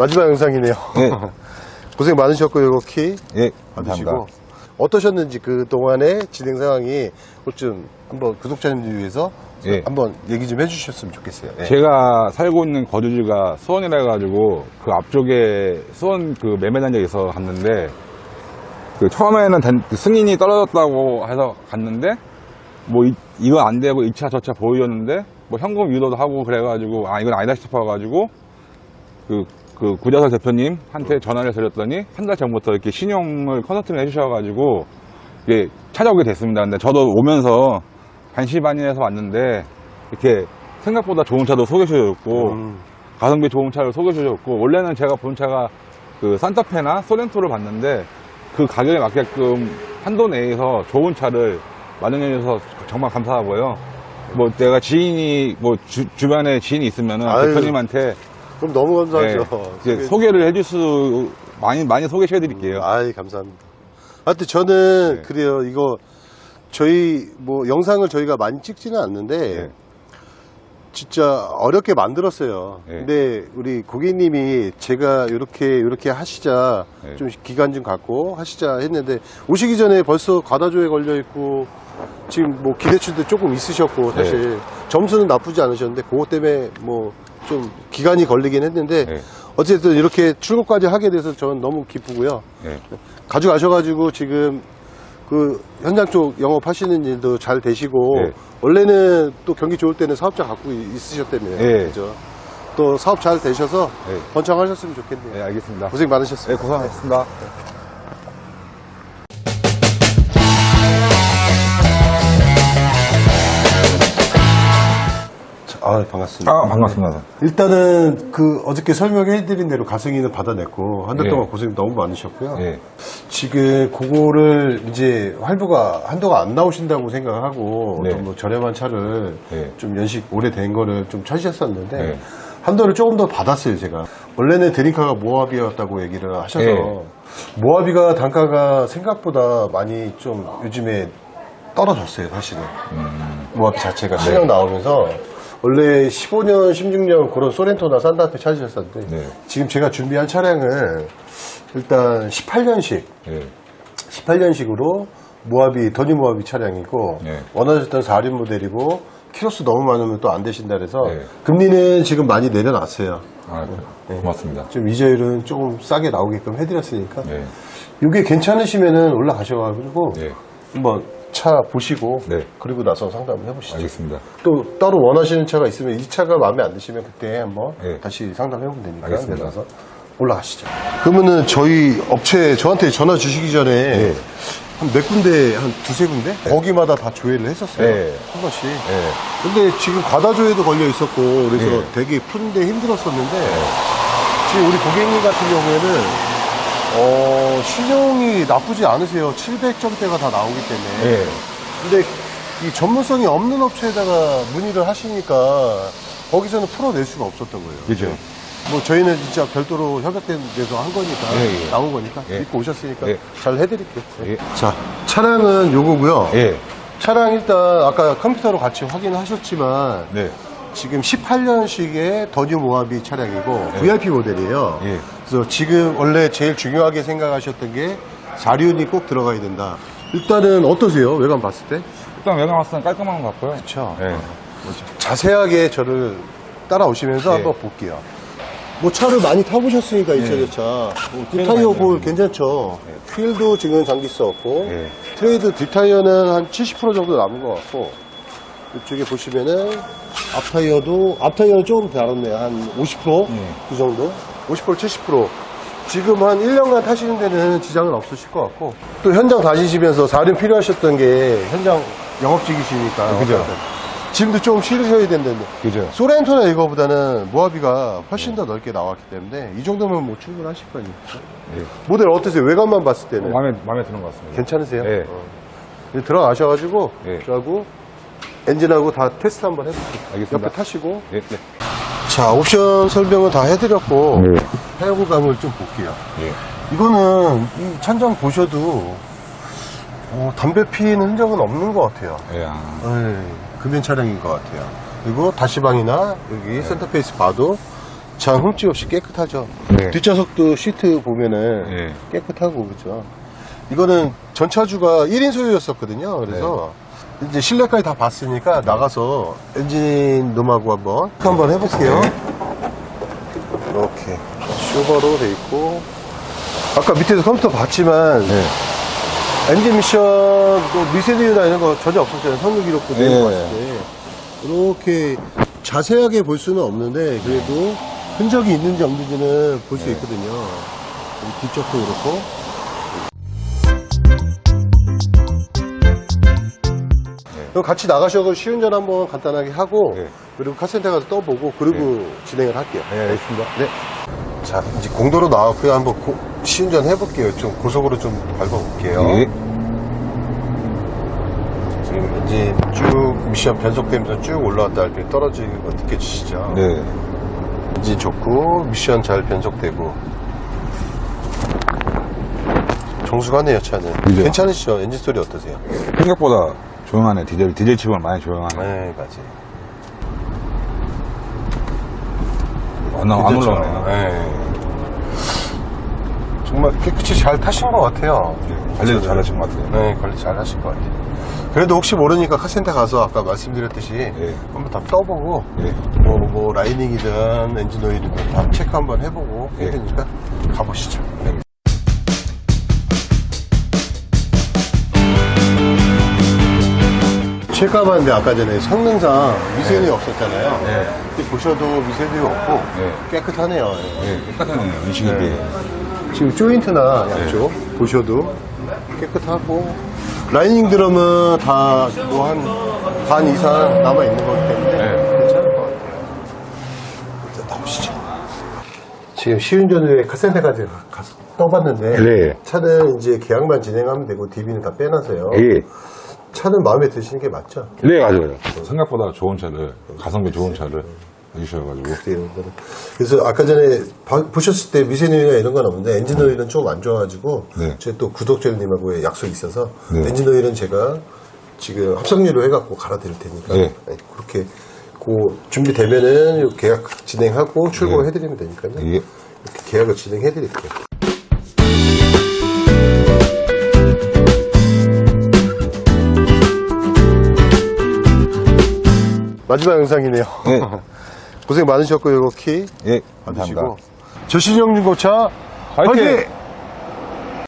마지막 영상이네요. 네. 고생 많으셨고요, 키 예, 받으시고. 감사합니다. 어떠셨는지 그 동안의 진행 상황이 좀 한번 구독자님들 위해서 예. 한번 얘기 좀 해주셨으면 좋겠어요. 네. 제가 살고 있는 거주지가 수원이라 해가지고 그 앞쪽에 수원 그 매매단지에서 갔는데 그 처음에는 단- 그 승인이 떨어졌다고 해서 갔는데 뭐 이, 이거 안 되고 2차 저차 보여줬는데 뭐 현금 유도도 하고 그래가지고 아 이건 아니다 싶어가지고 그, 그 구자설 대표님한테 전화를 드렸더니 한 달 전부터 이렇게 신용을 컨설팅을 해주셔가지고 이게 찾아오게 됐습니다. 근데 저도 오면서 반시반인해서 왔는데 이렇게 생각보다 좋은 차도 소개해주셨고 음. 가성비 좋은 차를 소개해주셨고 원래는 제가 본 차가 그 산타페나 소렌토를 봤는데 그 가격에 맞게끔 한도 내에서 좋은 차를 마련해줘서 정말 감사하고요. 뭐 내가 지인이 뭐 주, 주변에 지인이 있으면은. 대표님한테 그럼 너무 감사하죠. 네, 이제 소개를 해줄 수 많이 많이 소개시켜 드릴게요. 아이, 감사합니다. 하여튼 저는 네. 그래요. 이거 저희 뭐 영상을 저희가 많이 찍지는 않는데 네. 진짜 어렵게 만들었어요. 네. 근데 우리 고객님이 제가 이렇게 이렇게 하시자 네. 좀 기간 좀 갖고 하시자 했는데 오시기 전에 벌써 과다조에 걸려 있고 지금 뭐 기대치도 조금 있으셨고 사실 점수는 나쁘지 않으셨는데 그것 때문에 뭐 좀 기간이 걸리긴 했는데 네. 어쨌든 이렇게 출고까지 하게 돼서 저는 너무 기쁘고요. 네. 가져가셔가지고 지금 그 현장 쪽 영업하시는 일도 잘 되시고 네. 원래는 또 경기 좋을 때는 사업자 갖고 이- 있으셨다며요. 네. 그죠? 또 사업 잘 되셔서 네. 번창하셨으면 좋겠네요. 네, 알겠습니다. 고생 많으셨어요. 네, 고생하셨습니다. 아 반갑습니다. 아, 반갑습니다. 일단은 그 어저께 설명해드린 대로 가승인은 받아냈고 한달 예. 동안 고생 너무 많으셨고요. 예. 지금 그거를 이제 할부가 한도가 안 나오신다고 생각하고 네. 뭐 저렴한 차를 네. 좀 연식 오래된 거를 좀 찾으셨었는데 네. 한도를 조금 더 받았어요 제가 원래는 드림카가 모하비였다고 얘기를 하셔서 네. 모하비가 단가가 생각보다 많이 좀 요즘에 떨어졌어요 사실은 음. 모하비 자체가 네. 시장 나오면서 원래 15년, 16년 그런 소렌토나 산타페 찾으셨었는데 네. 지금 제가 준비한 차량은 일단 18년식 예. 18년식으로 모하비 더니 모하비 차량이고 네. 원하셨던 4륜 모델이고 키로수 너무 많으면 또 안 되신다 그래서 네. 금리는 지금 많이 내려놨어요. 아, 네. 고맙습니다. 좀 이자율은 조금 싸게 나오게끔 해드렸으니까 네. 이게 괜찮으시면은 올라가셔가지고 네. 한번 차 보시고 네. 그리고 나서 상담을 해보시죠. 알겠습니다. 또 따로 원하시는 차가 있으면 이 차가 마음에 안 드시면 그때 한번 네. 다시 상담해보면 되니까 알겠습니다. 내려가서 올라가시죠. 그러면은 저희 업체 저한테 전화 주시기 전에 네. 한몇 군데 한 두세 군데 거기마다 다 조회를 했었어요. 네. 한 번씩. 네. 근데 지금 과다 조회도 걸려 있었고 그래서 네. 되게 푸는데 힘들었었는데 지금 우리 고객님 같은 경우에는 어, 신용이 나쁘지 않으세요. 700점대가 다 나오기 때문에. 예. 근데 이 전문성이 없는 업체에다가 문의를 하시니까 거기서는 풀어낼 수가 없었던 거예요. 그죠. 뭐 저희는 진짜 별도로 협약된 데서 한 거니까 예, 예. 나온 거니까 예. 믿고 오셨으니까 예. 잘 해드릴게요. 예. 자 차량은 요거고요. 예. 차량 일단 아까 컴퓨터로 같이 확인하셨지만 네. 지금 18년식의 더뉴 모하비 차량이고 VIP 모델이에요. 예. 그래서 지금 원래 제일 중요하게 생각하셨던 게 4륜이 꼭 들어가야 된다. 일단은 어떠세요? 외관 봤을 때? 일단 외관 왔을 땐 깔끔한 것 같고요. 그쵸. 예. 자세하게 저를 따라오시면서 예. 한번 볼게요. 뭐 차를 많이 타보셨으니까 이 차저 차. 뭐 뒷타이어 많이 볼. 괜찮죠. 휠도 지금 장기 예. 트레이드 뒷타이어는 한 70% 정도 남은 것 같고 이쪽에 보시면은 앞타이어도 앞타이어는 조금 다르네요. 한 50%? 예. 그 정도? 50% 70% 지금 한 1년간 타시는 데는 지장은 없으실 것 같고 또 현장 다니시면서 4륜 필요하셨던 게 현장 영업직이시니까 그죠. 어쨌든 짐도 좀 실으셔야 된다는데 그죠. 소렌토나 이거보다는 모하비가 훨씬 더 넓게 나왔기 때문에 이 정도면 뭐 충분하실 거니까 예. 모델 어떠세요? 외관만 봤을 때는 마음에, 마음에 드는 것 같습니다. 괜찮으세요? 예. 어. 들어가셔가지고 예. 저하고 엔진하고 다 테스트 한번 해보세요. 알겠습니다. 옆에 타시고 예. 네. 자 옵션 설명은 다 해드렸고 네. 사용감을 좀 볼게요. 예. 이거는 이 찬장 보셔도 어, 담배 피는 흔적은 없는 것 같아요. 예. 아. 네, 금연 차량인 것 같아요. 그리고 다시방이나 여기 센터페이스 봐도 장 흠집 없이 깨끗하죠. 네. 뒷좌석도 시트 보면은 예. 깨끗하고 그죠. 이거는 전차주가 1인 소유였었거든요. 그래서 네. 이제 실내까지 다 봤으니까 나가서 엔진 룸하고 한번 한번 해볼게요. 이렇게 쇼버로 돼 있고 아까 밑에서 컴퓨터 봤지만 네. 엔진 미션 또 미세드나 이런 거 전혀 없었잖아요. 성능 기록도 네. 봤을 때 이렇게 자세하게 볼 수는 없는데 그래도 흔적이 있는지 없는지는 볼수 네. 있거든요. 뒤쪽도 그렇고 그럼 같이 나가셔서 시운전 한번 간단하게 하고 네. 그리고 카센터 가서 떠보고 그리고 진행을 할게요. 네, 알겠습니다. 네. 자, 이제 공도로 나왔고요. 한번 고- 시운전 해볼게요. 좀 고속으로 좀 밟아볼게요. 예. 지금 이제 쭉 미션 변속되면서 쭉 올라왔다 할 때 떨어지는 거 느껴지시죠? 네. 엔진 좋고 미션 잘 변속되고 정숙하네요 차는 그죠? 괜찮으시죠? 엔진 소리 어떠세요? 생각보다 조용하네. 디젤, 디젤 칩은 많이 조용하네. 네 맞아요 안, 안 괜찮죠? 올라오네요. 네. 정말 깨끗이 잘 타신 것 같아요 관리도 잘 하신 것 같아요. 네 관리 잘 하실 것 같아요 그래도 혹시 모르니까 카센터 가서 아까 말씀드렸듯이 네. 한번 다 떠보고 예. 뭐, 뭐 라이닝이든 엔진 오일이든 다 체크 한번 해보고 해야 예. 되니까 가보시죠. 체 크해봤는데 아까 전에 성능상 미세누이 없었잖아요. 네. 보셔도 미세누이 없고 네. 깨끗하네요. 예, 깨끗하네요. 인식에 비해. 지금 조인트나 양쪽 보셔도 깨끗하고 라이닝 드럼은 다 뭐 한 반 이상 남아 있는 거기 때문에 네. 괜찮을 것 같아요. 일단 나오시죠. 지금 시운전 후에 카센터까지 가서 떠봤는데 네. 차는 이제 계약만 진행하면 되고 DB는 다 빼놔서요. 예. 차는 마음에 드시는 게 맞죠? 네, 맞아요. 생각보다 좋은 차를, 가성비 좋은 차를 해주셔가지고. 그래요. 그래서 아까 전에 봐- 보셨을 때 미세누이나 이런 건 없는데 엔진 오일은 좀 안 좋아가지고 네. 제 또 구독자님하고의 약속이 있어서 네. 엔진 오일은 제가 지금 합성유로 해갖고 갈아드릴 테니까 네. 네, 그렇게 그 준비되면은 요 계약 진행하고 출고해드리면 되니까요. 예. 이렇게 계약을 진행해드릴게요. 마지막 영상이네요. 네. 고생 많으셨고요, 이거 키 예, 받으시고. 감사합니다. 저신형 중고차 화이팅! 화이팅!